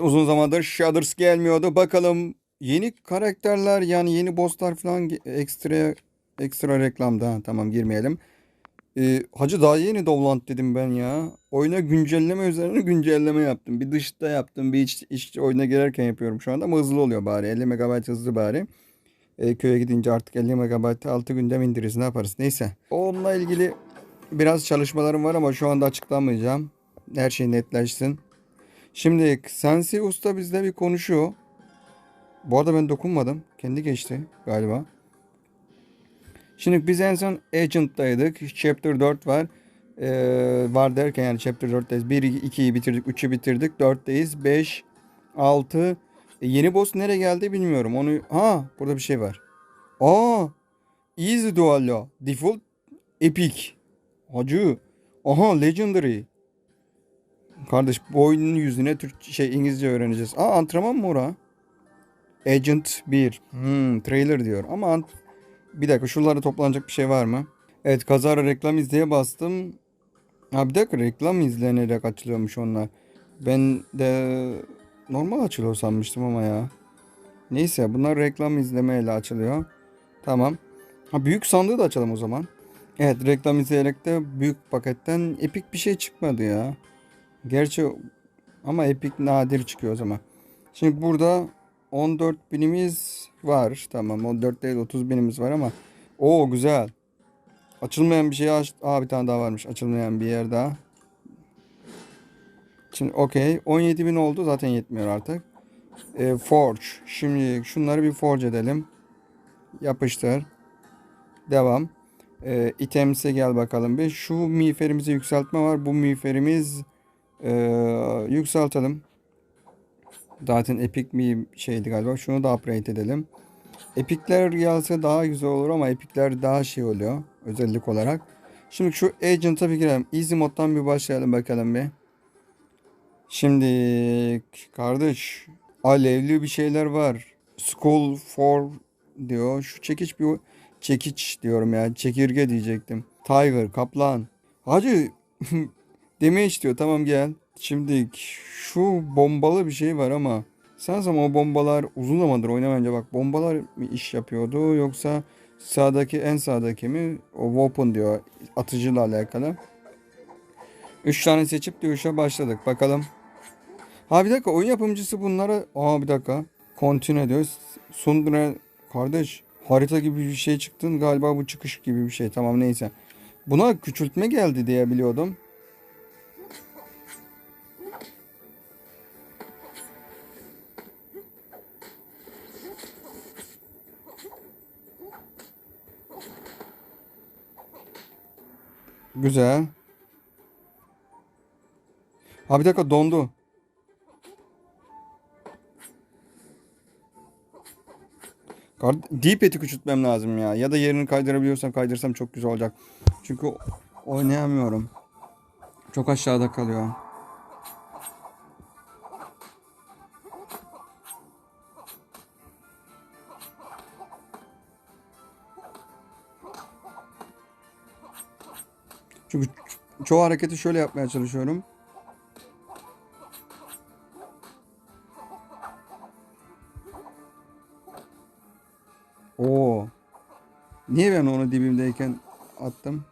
Uzun zamandır Shadows gelmiyordu. Bakalım yeni karakterler yani yeni bosslar falan ekstra ekstra reklamda. Tamam girmeyelim. Ee, hacı daha yeni Dovlant dedim ben ya. Oyuna güncelleme üzerine güncelleme yaptım. Bir dışta yaptım. Bir iç, iç oyuna girerken yapıyorum şu anda ama hızlı oluyor bari. 50 MB hızlı bari. Ee, köye gidince artık 50 MB 6 günde mi indiririz ne yaparız neyse. Onunla ilgili biraz çalışmalarım var ama şu anda açıklamayacağım. Her şey netleşsin. Şimdi Sensi Usta bizle bir konuşuyor. Bu arada ben dokunmadım. Kendi geçti galiba. Şimdi biz en son Agent'taydık. Chapter 4 var. Ee, var derken yani Chapter 4'teyiz. 1, 2'yi bitirdik. 3'ü bitirdik. 4'teyiz. 5, 6. E, yeni boss nereye geldi bilmiyorum. Onu ha burada bir şey var. Aa! Easy Duallo. Default Epic. Hacı. Aha Legendary. Kardeş bu oyunun yüzüne Türkçe şey İngilizce öğreneceğiz. Aa antrenman mı ora? Agent 1. Hmm, trailer diyor. Ama ant- bir dakika şuralarda toplanacak bir şey var mı? Evet kazara reklam izleye bastım. Ha bir dakika reklam izlenerek açılıyormuş onlar. Ben de normal açılıyor sanmıştım ama ya. Neyse bunlar reklam izlemeyle açılıyor. Tamam. Ha büyük sandığı da açalım o zaman. Evet reklam izleyerek de büyük paketten epik bir şey çıkmadı ya. Gerçi ama epik nadir çıkıyor o zaman. Şimdi burada 14 binimiz var. Tamam 14 değil 30 binimiz var ama. o güzel. Açılmayan bir şey aç. Aa bir tane daha varmış. Açılmayan bir yer daha. Şimdi okey. 17 bin oldu. Zaten yetmiyor artık. Ee, forge. Şimdi şunları bir forge edelim. Yapıştır. Devam. Ee, items'e gel bakalım bir. Şu miğferimize yükseltme var. Bu miğferimiz ee, yükseltelim. Zaten epic mi şeydi galiba. Şunu da upgrade edelim. Epikler gelse daha güzel olur ama epikler daha şey oluyor. Özellik olarak. Şimdi şu agent'a bir girelim. Easy moddan bir başlayalım bakalım bir. Şimdi kardeş alevli bir şeyler var. School for diyor. Şu çekiç bir çekiç diyorum ya. Çekirge diyecektim. Tiger, kaplan. Hacı Damage diyor tamam gel. Şimdi şu bombalı bir şey var ama sanırsam o bombalar uzun zamandır oynamayınca bak bombalar mı iş yapıyordu yoksa sağdaki en sağdaki mi o weapon diyor atıcıyla alakalı. 3 tane seçip dövüşe başladık bakalım. Ha bir dakika oyun yapımcısı bunlara aa bir dakika continue diyor. Sundra kardeş harita gibi bir şey çıktın galiba bu çıkış gibi bir şey tamam neyse. Buna küçültme geldi diye biliyordum. Güzel. Ha bir dakika dondu. D-pad'i küçültmem lazım ya. Ya da yerini kaydırabiliyorsam kaydırsam çok güzel olacak. Çünkü oynayamıyorum. Çok aşağıda kalıyor. Çoğu hareketi şöyle yapmaya çalışıyorum. Oo. Niye ben onu dibimdeyken attım?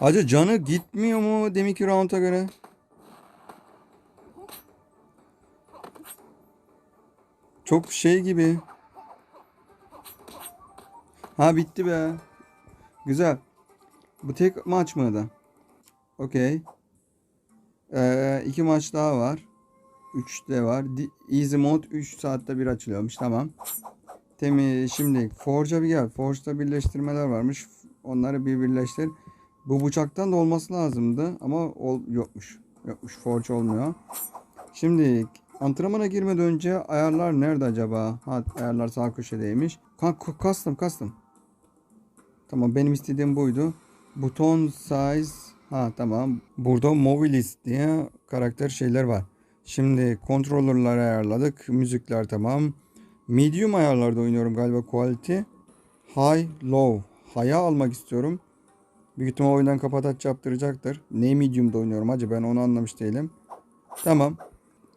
Hacı canı gitmiyor mu deminki round'a göre? Çok şey gibi. Ha bitti be. Güzel. Bu tek maç mıydı? Okey. Ee, iki maç daha var. 3 de var. Easy mode 3 saatte bir açılıyormuş. Tamam. Temi şimdi Forge'a bir gel. Forge'da birleştirmeler varmış. Onları bir birleştir. Bu bıçaktan da olması lazımdı ama ol, yokmuş. Yokmuş. Forge olmuyor. Şimdi antrenmana girmeden önce ayarlar nerede acaba? Ha ayarlar sağ köşedeymiş. Ha, custom custom. Tamam benim istediğim buydu. Buton size ha tamam. Burada mobilist diye karakter şeyler var. Şimdi controller'ları ayarladık. Müzikler tamam. Medium ayarlarda oynuyorum galiba quality. High, low. High'a almak istiyorum. Büyük ihtimal oyundan kapataç yaptıracaktır. Ne medium'da oynuyorum hacı ben onu anlamış değilim. Tamam.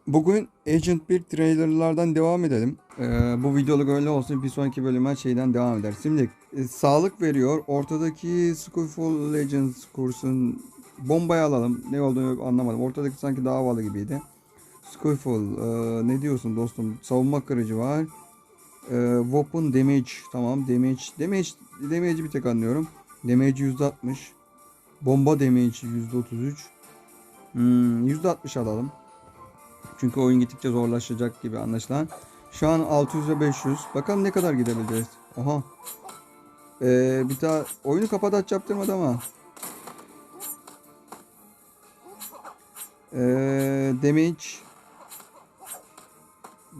Bugün Agent 1 trailerlardan devam edelim. Ee, bu videoluk öyle olsun. Bir sonraki bölüme şeyden devam eder. Şimdi e, sağlık veriyor. Ortadaki Skyfall Legends kursun bombayı alalım. Ne olduğunu anlamadım. Ortadaki sanki daha havalı gibiydi. Skyfall e, ne diyorsun dostum? Savunma kırıcı var. E, weapon damage tamam damage damage damage'i bir tek anlıyorum. Damage %60. Bomba damage %33. Hmm, %60 alalım. Çünkü oyun gittikçe zorlaşacak gibi anlaşılan. Şu an 600 ve 500. Bakalım ne kadar gidebileceğiz. Oha. Ee, bir daha oyunu kapataç yaptırmadı ama. Ee, damage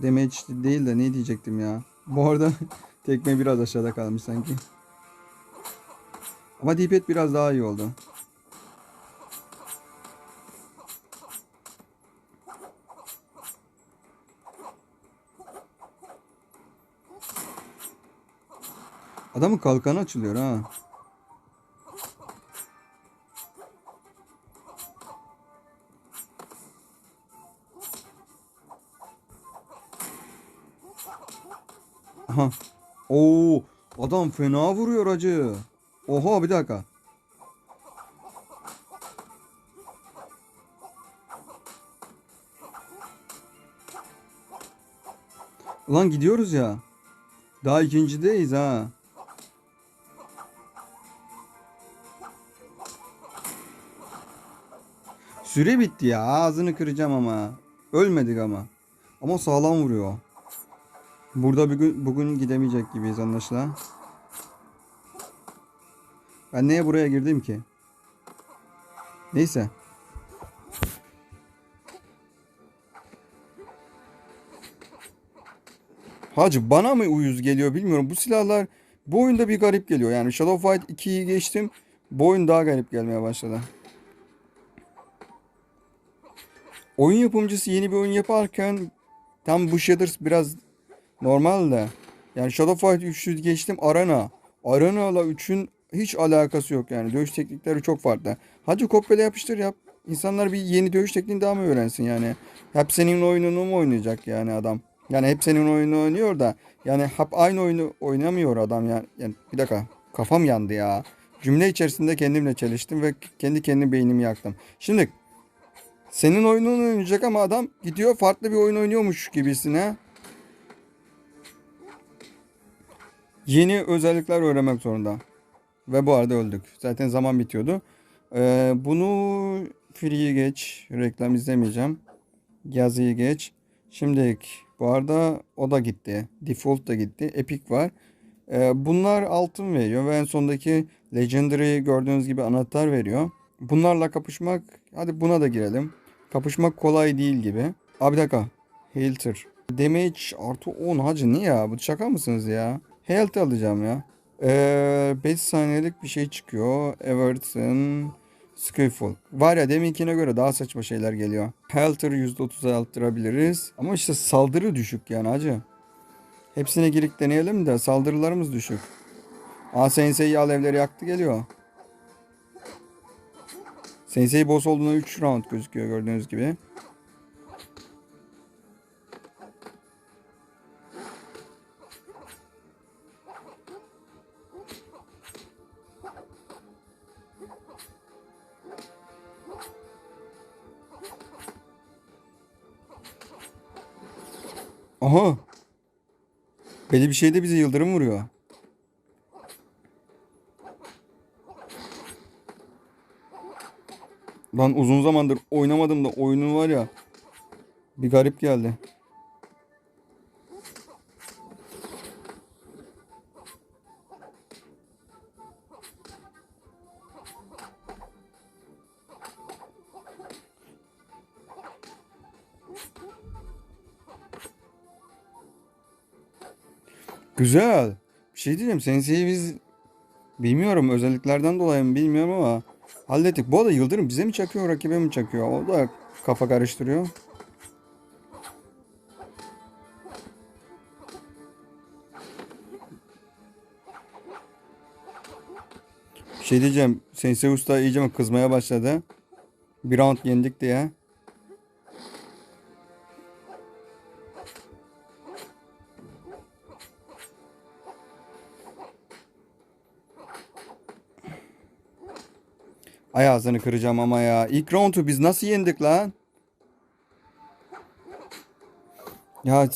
damage değil de ne diyecektim ya. Bu arada tekme biraz aşağıda kalmış sanki. Ama D-pad biraz daha iyi oldu. Adamın kalkanı açılıyor ha. Aha. Oo, adam fena vuruyor acı. Oha bir dakika. Ulan gidiyoruz ya. Daha ikincideyiz ha. Süre bitti ya. Ağzını kıracağım ama. Ölmedik ama. Ama sağlam vuruyor. Burada bugün, bugün gidemeyecek gibiyiz anlaşılan. Ben neye buraya girdim ki? Neyse. Hacı bana mı uyuz geliyor bilmiyorum. Bu silahlar bu oyunda bir garip geliyor. Yani Shadow Fight 2'yi geçtim. Bu oyun daha garip gelmeye başladı. Oyun yapımcısı yeni bir oyun yaparken tam bu shaders biraz normal de. Yani Shadow Fight 3'ü geçtim Arena. Arena ile 3'ün hiç alakası yok yani. Dövüş teknikleri çok farklı. Hacı kopyala yapıştır yap. İnsanlar bir yeni dövüş tekniğini daha mı öğrensin yani? Hep senin oyununu mu oynayacak yani adam? Yani hep senin oyunu oynuyor da yani hep aynı oyunu oynamıyor adam yani. yani bir dakika kafam yandı ya. Cümle içerisinde kendimle çeliştim ve kendi kendi beynimi yaktım. Şimdi senin oyununu oynayacak ama adam gidiyor farklı bir oyun oynuyormuş gibisine. Yeni özellikler öğrenmek zorunda. Ve bu arada öldük. Zaten zaman bitiyordu. Ee, bunu free'yi geç. Reklam izlemeyeceğim. Yazıyı geç. Şimdi bu arada o da gitti. Default da gitti. Epic var. Ee, bunlar altın veriyor ve en sondaki Legendary gördüğünüz gibi anahtar veriyor. Bunlarla kapışmak hadi buna da girelim. Kapışmak kolay değil gibi. Abi dakika. Hilter. Damage artı 10 hacı niye ya? Bu şaka mısınız ya? Health alacağım ya. Ee, 5 saniyelik bir şey çıkıyor. Everton Skyfall. Var ya deminkine göre daha saçma şeyler geliyor. Helter'ı %30'a arttırabiliriz. Ama işte saldırı düşük yani hacı. Hepsine girip deneyelim de saldırılarımız düşük. Aa Sensei alevleri yaktı geliyor. Sensei boss olduğunda 3 round gözüküyor gördüğünüz gibi. Aha. Belli bir şeyde bize yıldırım vuruyor. Lan uzun zamandır oynamadım da oyunun var ya. Bir garip geldi. Güzel. Bir şey diyeceğim. Sensei'yi biz bilmiyorum özelliklerden dolayı mı bilmiyorum ama Hallettik. Bu arada Yıldırım bize mi çakıyor rakibe mi çakıyor? O da kafa karıştırıyor. Bir şey diyeceğim. Sensei Usta iyice mi kızmaya başladı? Bir round yendik diye. Ay ağzını kıracağım ama ya. İlk roundu biz nasıl yendik lan? Ya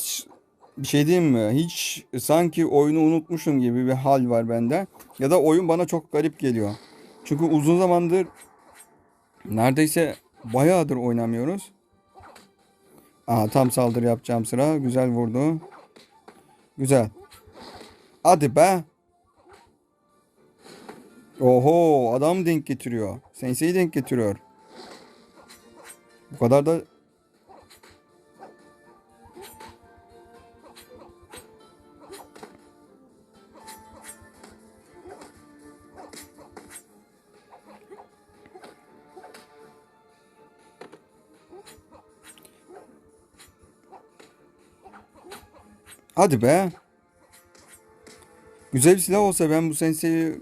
bir şey diyeyim mi? Hiç sanki oyunu unutmuşum gibi bir hal var bende. Ya da oyun bana çok garip geliyor. Çünkü uzun zamandır neredeyse bayağıdır oynamıyoruz. Aha tam saldırı yapacağım sıra. Güzel vurdu. Güzel. Hadi be. Oho adam denk getiriyor. Sensei denk getiriyor. Bu kadar da Hadi be. Güzel bir silah olsa ben bu senseyi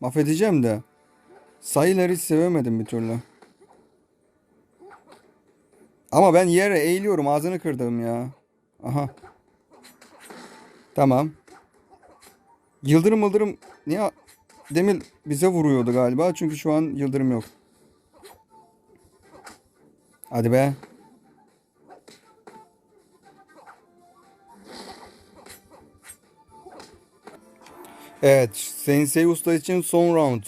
mahvedeceğim de. Sayıları hiç sevemedim bir türlü. Ama ben yere eğiliyorum ağzını kırdım ya. Aha. Tamam. Yıldırım yıldırım niye Demir bize vuruyordu galiba çünkü şu an yıldırım yok. Hadi be. Evet, Sensei Usta için son round.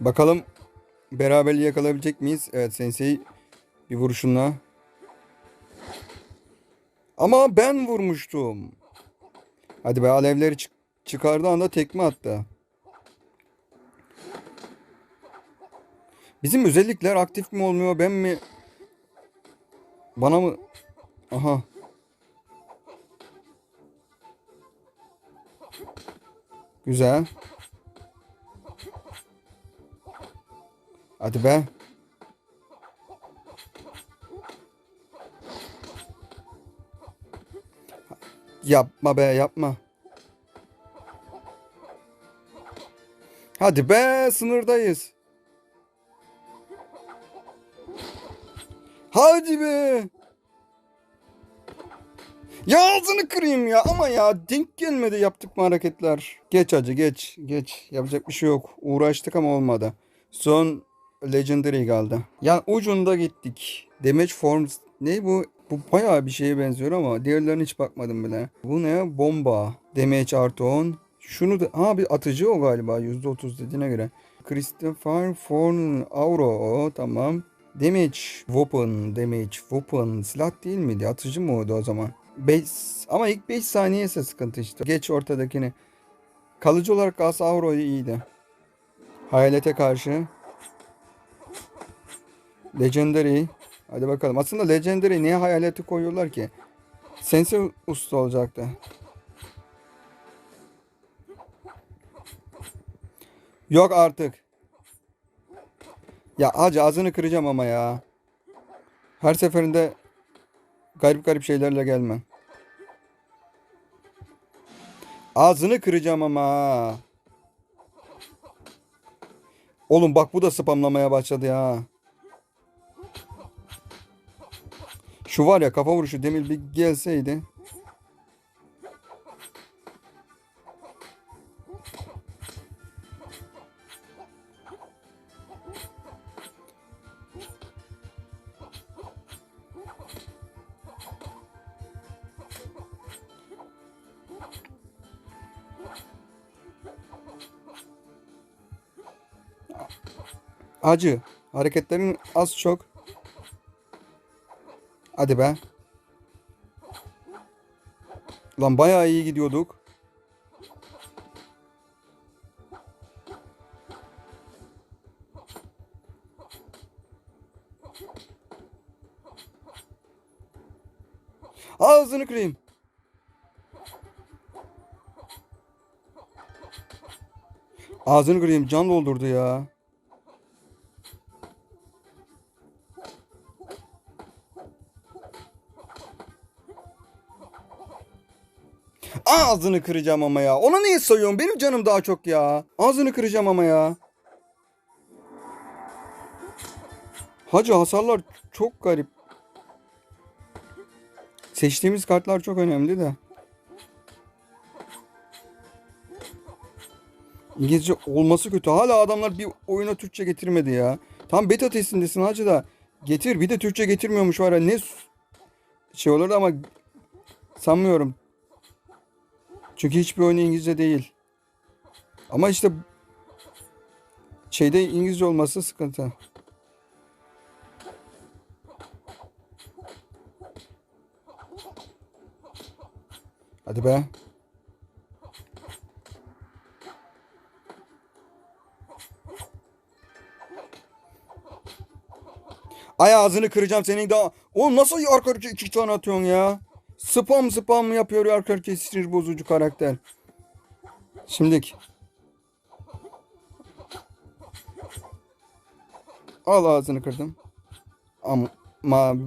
Bakalım beraberliği yakalayabilecek miyiz? Evet, Sensei bir vuruşunla. Ama ben vurmuştum. Hadi be alevleri çık çıkardığı anda tekme attı. Bizim özellikler aktif mi olmuyor ben mi? Bana mı? Aha. Güzel. Hadi be. Yapma be yapma. Hadi be sınırdayız. Hadi be. Ya ağzını kırayım ya ama ya denk gelmedi yaptık mı hareketler. Geç acı geç geç yapacak bir şey yok. Uğraştık ama olmadı. Son Legendary kaldı. Yani ucunda gittik. Damage Forms ne bu? Bu bayağı bir şeye benziyor ama diğerlerine hiç bakmadım bile. Bu ne? Bomba. Damage artı 10. Şunu da ha bir atıcı o galiba %30 dediğine göre. Christopher Forn Auro o tamam. Damage weapon, damage weapon silah değil miydi? Atıcı mı o zaman? Beş, ama ilk 5 saniye ise sıkıntı işte. Geç ortadakini. Kalıcı olarak kalsa Auro iyiydi. Hayalete karşı. Legendary. Hadi bakalım. Aslında Legendary niye hayaleti koyuyorlar ki? Sensei usta olacaktı. Yok artık. Ya hacı ağzını kıracağım ama ya. Her seferinde garip garip şeylerle gelme. Ağzını kıracağım ama. Oğlum bak bu da spamlamaya başladı ya. Şu var ya kafa vuruşu Demir bir gelseydi. Acı. Hareketlerin az çok. Hadi be. Lan bayağı iyi gidiyorduk. Ağzını kırayım. Ağzını kırayım. Can doldurdu ya. Ağzını kıracağım ama ya. Ona niye sayıyorsun? Benim canım daha çok ya. Ağzını kıracağım ama ya. Hacı hasarlar çok garip. Seçtiğimiz kartlar çok önemli de. İngilizce olması kötü. Hala adamlar bir oyuna Türkçe getirmedi ya. Tam beta testindesin hacı da. Getir. Bir de Türkçe getirmiyormuş var ya. Ne şey olur ama sanmıyorum. Çünkü hiçbir oyun İngilizce değil. Ama işte şeyde İngilizce olması sıkıntı. Hadi be. Ay ağzını kıracağım senin daha. Oğlum nasıl arka iki tane atıyorsun ya? Spam spam yapıyor arka arkaya sinir bozucu karakter. Şimdilik. Al ağzını kırdım. Ama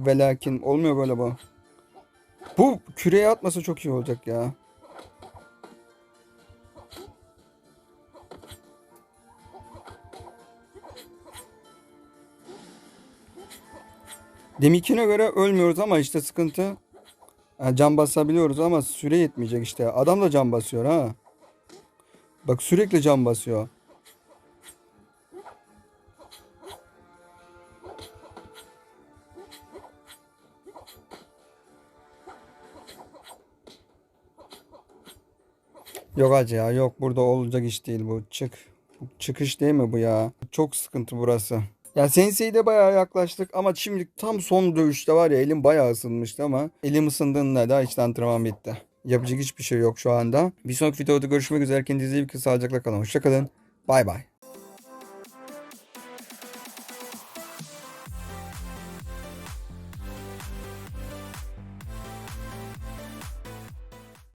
ve lakin olmuyor böyle bu. Bu küreye atmasa çok iyi olacak ya. Deminkine göre ölmüyoruz ama işte sıkıntı. Ha, can basabiliyoruz ama süre yetmeyecek işte. Adam da can basıyor ha. Bak sürekli can basıyor. Yok hacı ya yok burada olacak iş değil bu. Çık. Çıkış değil mi bu ya? Çok sıkıntı burası. Ya Sensei'de bayağı yaklaştık ama şimdi tam son dövüşte var ya elim bayağı ısınmıştı ama elim ısındığında da işte antrenman bitti. Yapacak hiçbir şey yok şu anda. Bir sonraki videoda görüşmek üzere. Kendinize iyi bakın. Sağlıcakla kalın. Hoşçakalın. Bay bay.